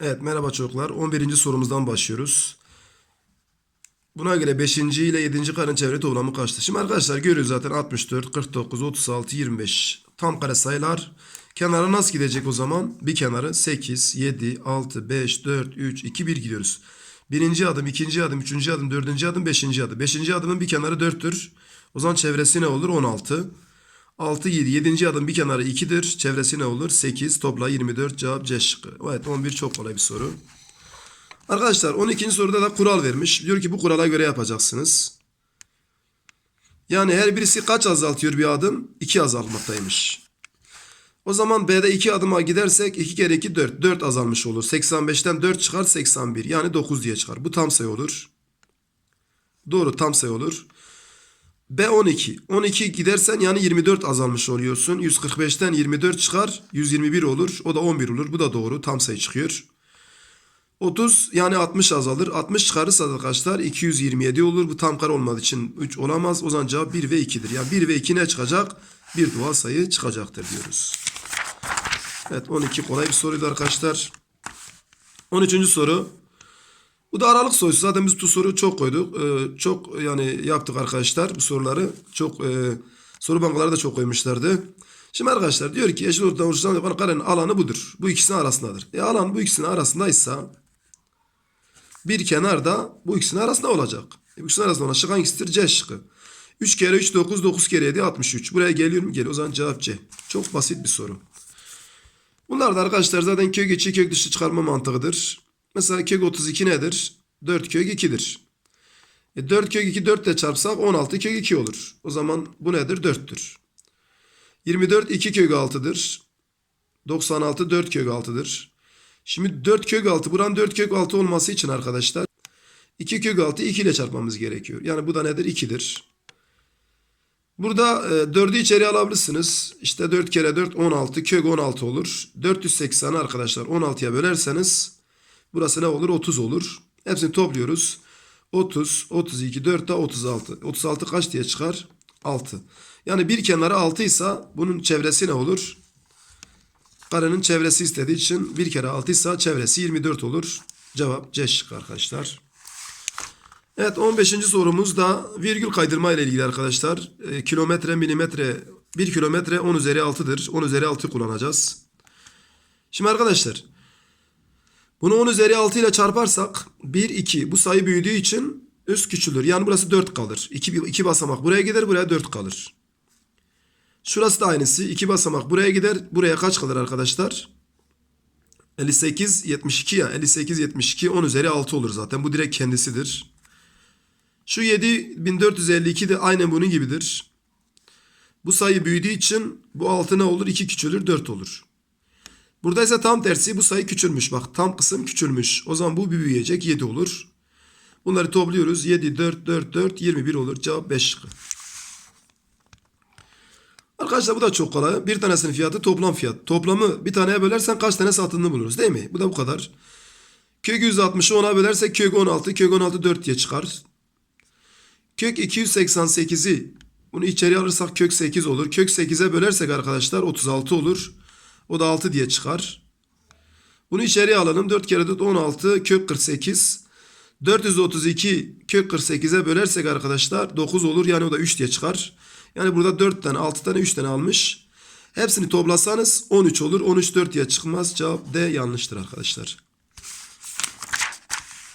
Evet merhaba çocuklar. 11. sorumuzdan başlıyoruz. Buna göre 5. ile 7. karenin çevre toplamı kaçtır? Şimdi arkadaşlar görüyoruz zaten 64, 49, 36, 25. Tam kare sayılar. Kenara nasıl gidecek o zaman? Bir kenarı 8, 7, 6, 5, 4, 3, 2, 1 gidiyoruz. Birinci adım, ikinci adım, üçüncü adım, dördüncü adım, beşinci adım. Beşinci adımın bir kenarı 4'tür. O zaman çevresi ne olur? 16. 6, 7. 7. adım bir kenarı 2'dir. Çevresi ne olur? 8. Topla 24. Cevap C şıkkı. Evet 11 çok kolay bir soru. Arkadaşlar 12. soruda da kural vermiş. Diyor ki bu kurala göre yapacaksınız. Yani her birisi kaç azaltıyor bir adım? 2 azaltmaktaymış. O zaman B'de 2 adıma gidersek 2 kere 2 4. 4 azalmış olur. 85'ten 4 çıkar 81. Yani 9 diye çıkar. Bu tam sayı olur. Doğru tam sayı olur. B 12. 12 gidersen yani 24 azalmış oluyorsun. 145'ten 24 çıkar. 121 olur. O da 11 olur. Bu da doğru. Tam sayı çıkıyor. 30 yani 60 azalır. 60 çıkarırsa arkadaşlar 227 olur. Bu tam kare olmadığı için 3 olamaz. O zaman cevap 1 ve 2'dir. Yani 1 ve 2 ne çıkacak? Bir doğal sayı çıkacaktır diyoruz. Evet 12 kolay bir soruydu arkadaşlar. 13. soru. Bu da aralık sorusu. Zaten biz bu soruyu çok koyduk. Ee, çok yani yaptık arkadaşlar bu soruları. Çok e, soru bankaları da çok koymuşlardı. Şimdi arkadaşlar diyor ki eşit ortadan oluşturan karenin alanı budur. Bu ikisinin arasındadır. E alan bu ikisinin arasındaysa bir kenar da bu ikisinin arasında olacak. E, bu ikisinin arasında olan şık hangisidir? C şıkkı. 3 kere 3 9 9 kere 7 63. Buraya geliyor mu? Geliyor. O zaman cevap C. Çok basit bir soru. Bunlar da arkadaşlar zaten kök içi kök dışı çıkarma mantığıdır. Mesela kök 32 nedir? 4 kök 2'dir. E 4 kök 2 4 ile çarpsak 16 kök 2 olur. O zaman bu nedir? 4'tür. 24 2 kök 6'dır. 96 4 kök 6'dır. Şimdi 4 kök 6 buranın 4 kök 6 olması için arkadaşlar 2 kök 6 2 ile çarpmamız gerekiyor. Yani bu da nedir? 2'dir. Burada e, 4'ü içeri alabilirsiniz. İşte 4 kere 4 16 kök 16 olur. 480 arkadaşlar 16'ya bölerseniz burası ne olur? 30 olur. Hepsini topluyoruz. 30, 32, 4 de 36. 36 kaç diye çıkar? 6. Yani bir kenarı 6 ise bunun çevresi ne olur? Karenin çevresi istediği için bir kere 6 ise çevresi 24 olur. Cevap C şıkkı arkadaşlar. Evet 15. sorumuz da virgül kaydırma ile ilgili arkadaşlar. E, kilometre, milimetre, 1 kilometre 10 üzeri 6'dır. 10 üzeri 6 kullanacağız. Şimdi arkadaşlar bunu 10 üzeri 6 ile çarparsak 1, 2 bu sayı büyüdüğü için üst küçülür. Yani burası 4 kalır. 2, 2 basamak buraya gider buraya 4 kalır. Şurası da aynısı. 2 basamak buraya gider. Buraya kaç kalır arkadaşlar? 58, 72 ya. 58, 72 10 üzeri 6 olur zaten. Bu direkt kendisidir. Şu 7452 de aynen bunun gibidir. Bu sayı büyüdüğü için bu 6 ne olur? 2 küçülür 4 olur. Burada ise tam tersi bu sayı küçülmüş. Bak tam kısım küçülmüş. O zaman bu büyüyecek 7 olur. Bunları topluyoruz. 7, 4, 4, 4, 21 olur. Cevap 5 şıkkı. Arkadaşlar bu da çok kolay. Bir tanesinin fiyatı toplam fiyat. Toplamı bir taneye bölersen kaç tane satıldığını buluruz değil mi? Bu da bu kadar. Kök 160'ı 10'a bölersek kök 16. Kök 16 4 diye çıkar. Kök 288'i bunu içeri alırsak kök 8 olur. Kök 8'e bölersek arkadaşlar 36 olur. O da 6 diye çıkar. Bunu içeriye alalım. 4 kere 4 16 kök 48. 432 kök 48'e bölersek arkadaşlar 9 olur. Yani o da 3 diye çıkar. Yani burada 4 tane 6 tane 3 tane almış. Hepsini toplasanız 13 olur. 13 4 diye çıkmaz. Cevap D yanlıştır arkadaşlar.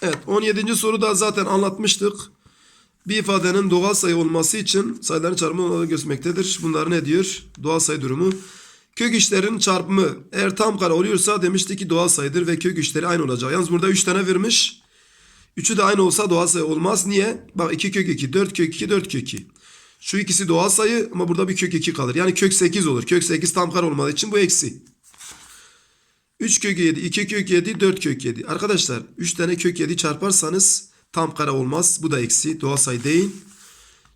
Evet 17. soruda zaten anlatmıştık. Bir ifadenin doğal sayı olması için sayıların çarpımı olarak göstermektedir. Bunlar ne diyor? Doğal sayı durumu. Kök işlerin çarpımı eğer tam kare oluyorsa demişti ki doğal sayıdır ve kök işleri aynı olacak. Yalnız burada 3 tane vermiş. Üçü de aynı olsa doğal sayı olmaz. Niye? Bak 2 kök 2, 4 kök 2, 4 kök 2. Şu ikisi doğal sayı ama burada bir kök 2 kalır. Yani kök 8 olur. Kök 8 tam kare olmadığı için bu eksi. 3 kök 7, 2 kök 7, 4 kök 7. Arkadaşlar 3 tane kök 7 çarparsanız tam kare olmaz. Bu da eksi. Doğal sayı değil.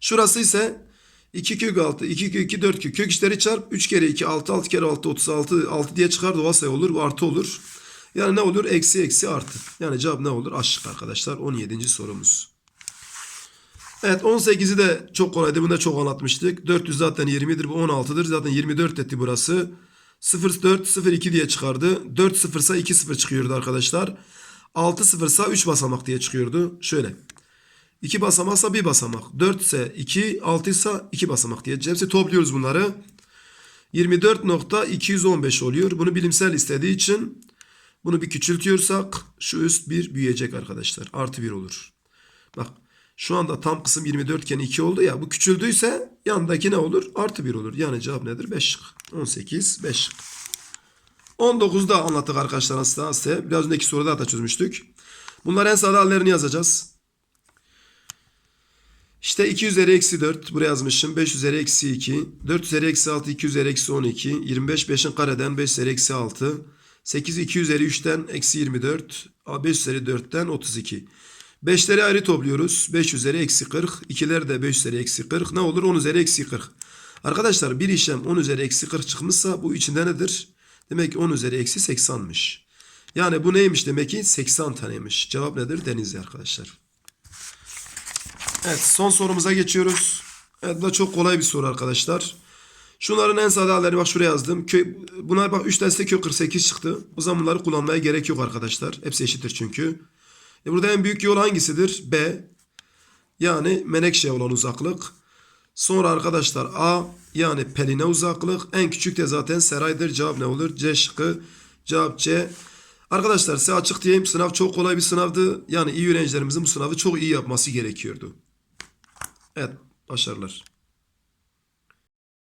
Şurası ise 2 kök 6, 2 kök 2, 4 kök. Kök işleri çarp. 3 kere 2, 6, 6 kere 6, 36, 6 diye çıkar. Doğal sayı olur. Artı olur. Yani ne olur? Eksi, eksi, artı. Yani cevap ne olur? Aşık arkadaşlar. 17. sorumuz. Evet 18'i de çok kolaydı. Bunu da çok anlatmıştık. 400 zaten 20'dir. Bu 16'dır. Zaten 24 etti burası. 04 02 diye çıkardı. 4 sıfırsa 2 sıfır çıkıyordu arkadaşlar. 6 sıfırsa 3 basamak diye çıkıyordu. Şöyle. 2 basamaksa 1 basamak. 4 ise 2, 6 ise 2 basamak diye. Hepsi topluyoruz bunları. 24.215 oluyor. Bunu bilimsel istediği için bunu bir küçültüyorsak şu üst bir büyüyecek arkadaşlar. Artı 1 olur. Bak şu anda tam kısım 24 iken 2 oldu ya. Bu küçüldüyse yanındaki ne olur? Artı 1 olur. Yani cevap nedir? 5 şık. 18 5 şık. 19'da anlattık arkadaşlar aslında. Biraz önceki soruda da çözmüştük. Bunlar en sade hallerini yazacağız. İşte 2 üzeri eksi 4 buraya yazmışım. 5 üzeri eksi 2. 4 üzeri eksi 6 2 üzeri eksi 12. 25 5'in kareden 5 üzeri eksi 6. 8 2 üzeri 3'ten eksi 24. 5 üzeri 4'ten 32. 5'leri ayrı topluyoruz. 5 üzeri eksi 40. 2'ler de 5 üzeri eksi 40. Ne olur? 10 üzeri eksi 40. Arkadaşlar bir işlem 10 üzeri eksi 40 çıkmışsa bu içinde nedir? Demek ki 10 üzeri eksi 80'miş. Yani bu neymiş demek ki 80 taneymiş. Cevap nedir? Denizli arkadaşlar. Evet son sorumuza geçiyoruz. Evet bu da çok kolay bir soru arkadaşlar. Şunların en sade bak şuraya yazdım. Kö, bunlar bak 3 tanesi kök 48 çıktı. O zaman bunları kullanmaya gerek yok arkadaşlar. Hepsi eşittir çünkü. E burada en büyük yol hangisidir? B. Yani menekşe olan uzaklık. Sonra arkadaşlar A yani peline uzaklık. En küçük de zaten seraydır. Cevap ne olur? C şıkkı. Cevap C. Arkadaşlar size açık diyeyim sınav çok kolay bir sınavdı. Yani iyi öğrencilerimizin bu sınavı çok iyi yapması gerekiyordu. Evet başarılar.